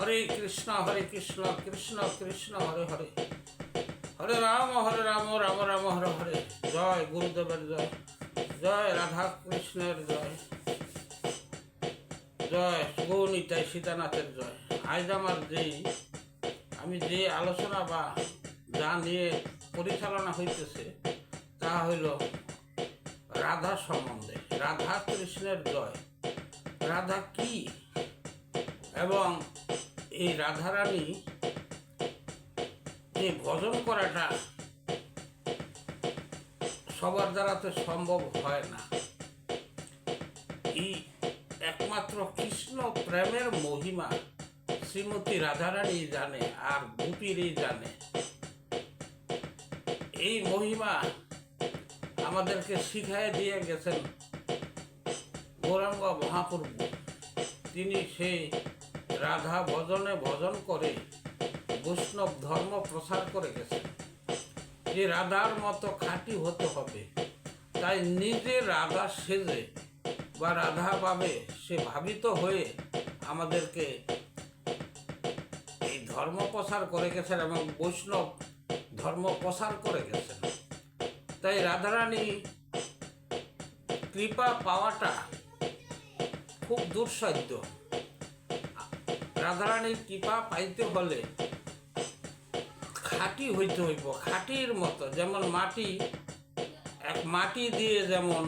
হরে কৃষ্ণ হরে কৃষ্ণ কৃষ্ণ কৃষ্ণ, হরে হরে। হরে রাম হরে রাম রাম রাম, হরে হরে। জয় গুরুদেবের জয়। জয় রাধা কৃষ্ণের জয়। জয় গৌনিতাই সীতানাথের জয়। আজ আমার যেই আমি যে আলোচনা বা যা নিয়ে পরিচালনা হইতেছে, তা হইল রাধা সম্বন্ধে। রাধা কৃষ্ণের জয়। রাধা কি? এবং এই রাধারানী যে ভজন করাটা সবার দ্বারা তো সম্ভব হয় না। এই একমাত্র কৃষ্ণ প্রেমের মহিমা শ্রীমতী রাধারানী জানে আর গোপীরই জানে। এই মহিমা আমাদেরকে শিখাই দিয়ে গেছেন গৌরাঙ্গ মহাপ্রভু। তিনি সেই রাধা ভজনে ভজন করে বৈষ্ণব ধর্ম প্রসার করে গেছেন যে রাধার মতো খাঁটি হতে হবে। তাই নিজে রাধা সেজে বা রাধা পাবে সে ভাবিত হয়ে আমাদেরকে এই ধর্ম প্রসার করে গেছেন এবং বৈষ্ণব ধর্ম প্রসার করে গেছেন। তাই রাধারানী কৃপা পাওয়াটা খুব দুঃসাধ্য। রাধারানীর কৃপা পাইতে হলে খাঁটি হইতে হইব, খাঁটির মতো। যেমন মাটি, এক মাটি দিয়ে যেমন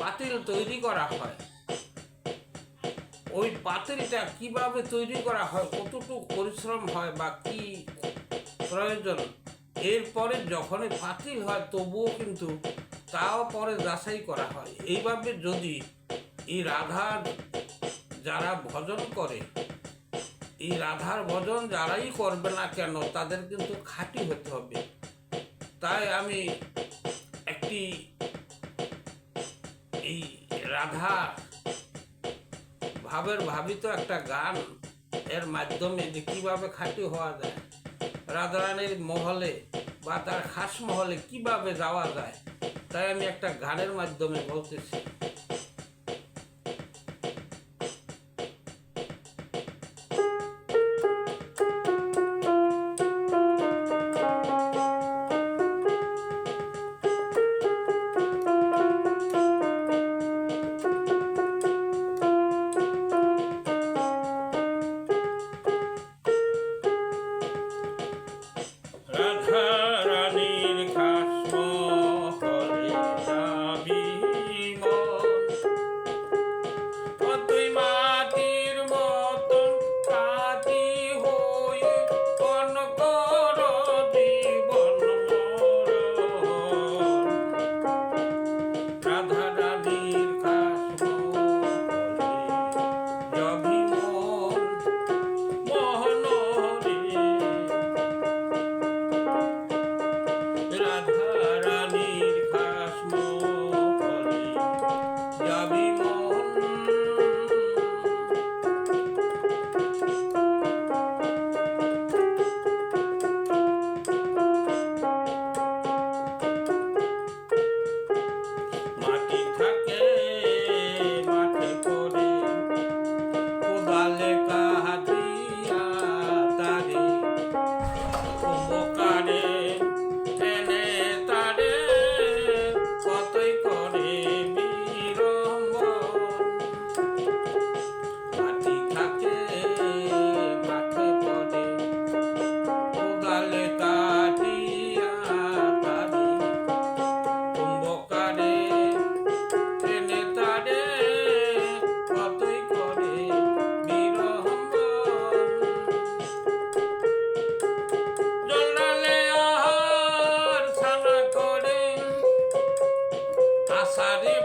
পাতিল তৈরি করা হয়, ওই পাতিলটা কীভাবে তৈরি করা হয়, কতটুকু পরিশ্রম হয় বা কি প্রয়োজন, এরপরে যখনই পাতিল হয় তবুও কিন্তু তাও পরে যাচাই করা হয়। এইভাবে যদি এই রাধার যারা ভজন করে এই রাধার ভজন যারাই করবে না কেন, তাদের কিন্তু খাঁটি হতে হবে। তাই আমি একটি এই রাধা ভাবের ভাবিত একটা গান এর মাধ্যমে যে কীভাবে খাঁটি হওয়া যায়, রাধারানীর মহলে বা তার খাস মহলে কীভাবে যাওয়া যায়, তাই আমি একটা গানের মাধ্যমে বলতেছি। আসারে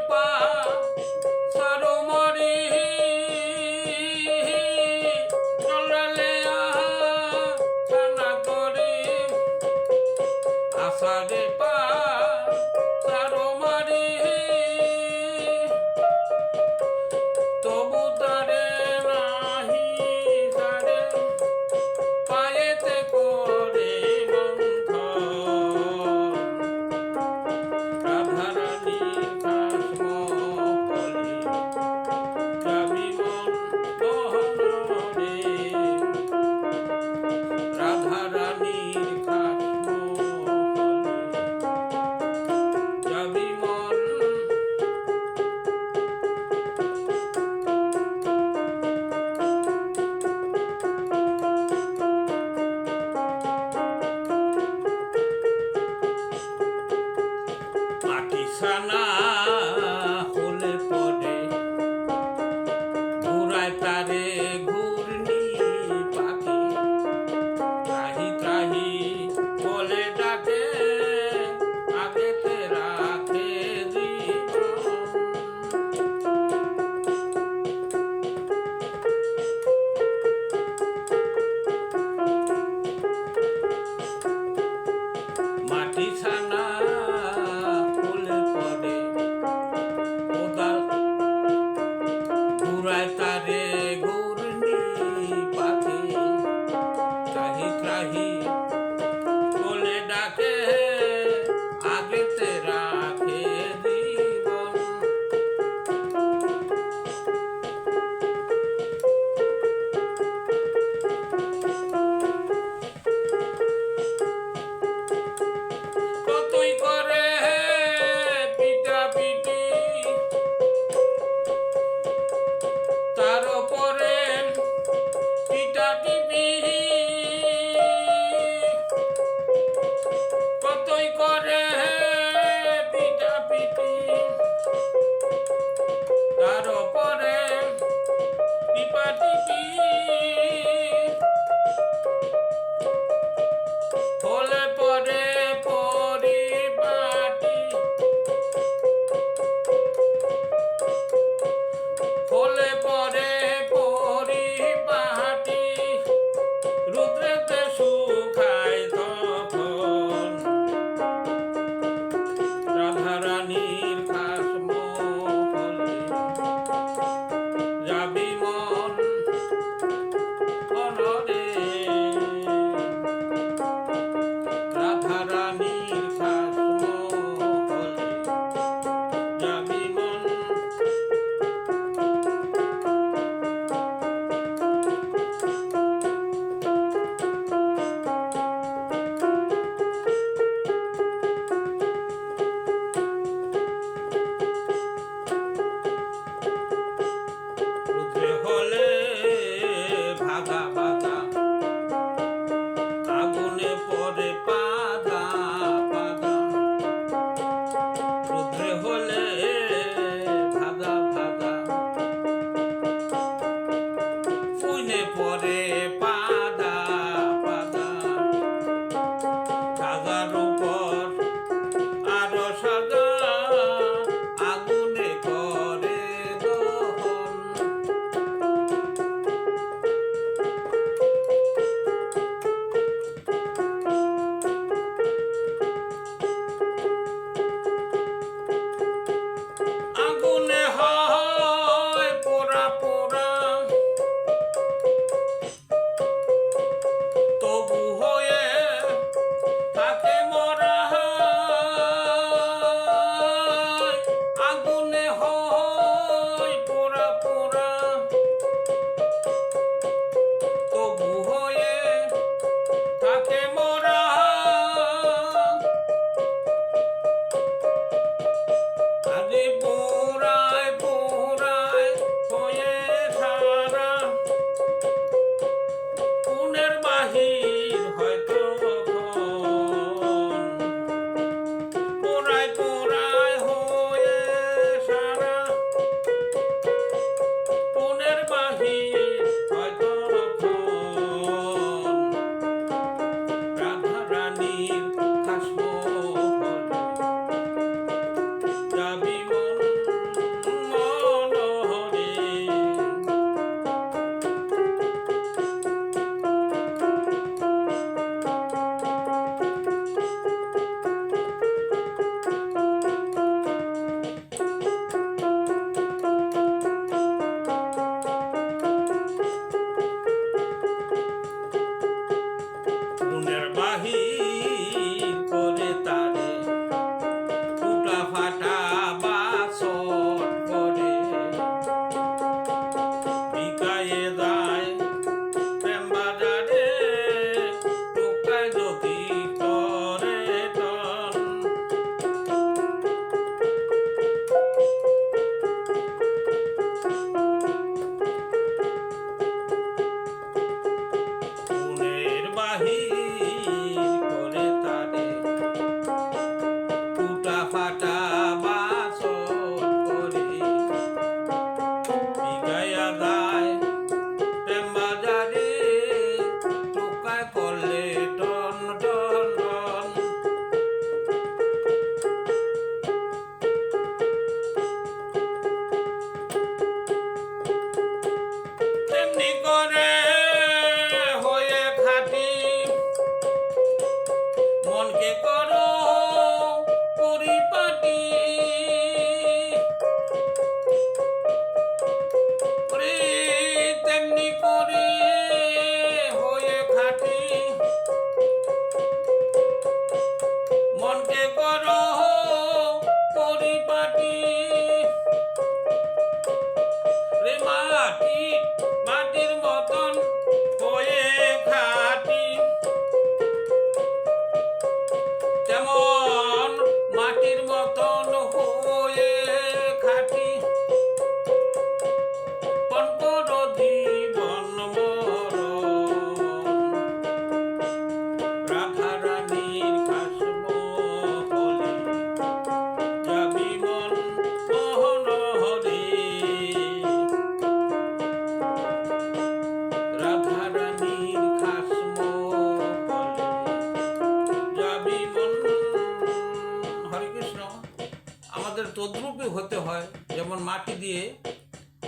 আমাদের তদ্রূপই হতে হয়, যেমন মাটি দিয়ে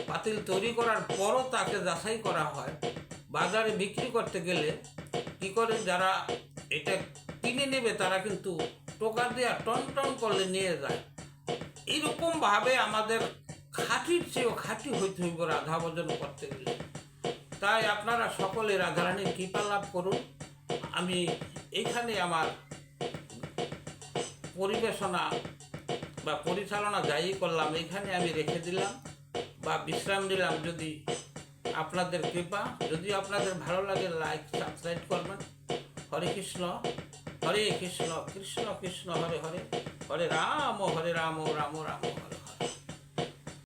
পাতিল তৈরি করার পরও তাকে যাচাই করা হয়। বাজারে বিক্রি করতে গেলে কি করে যারা এটা কিনে নেবে, তারা কিন্তু টোকা দেওয়া টন টন করলে নিয়ে যায়। এইরকম ভাবে আমাদের খাঁটির চেয়েও খাঁটি হইতে হইব রাধা ভজন করতে গেলে। তাই আপনারা সকলে রাধারানীর কৃপা লাভ করুন। আমি এখানে আমার পরিবেশনা বা পরিচালনা যাই করলাম, এখানে আমি রেখে দিলাম বা বিশ্রাম দিলাম যদি আপনাদের কৃপা। যদি আপনাদের ভালো লাগে লাইক সাবস্ক্রাইব করবেন। হরে কৃষ্ণ হরে কৃষ্ণ কৃষ্ণ কৃষ্ণ, হরে হরে হরে রাম হরে রাম রাম রাম, হরে।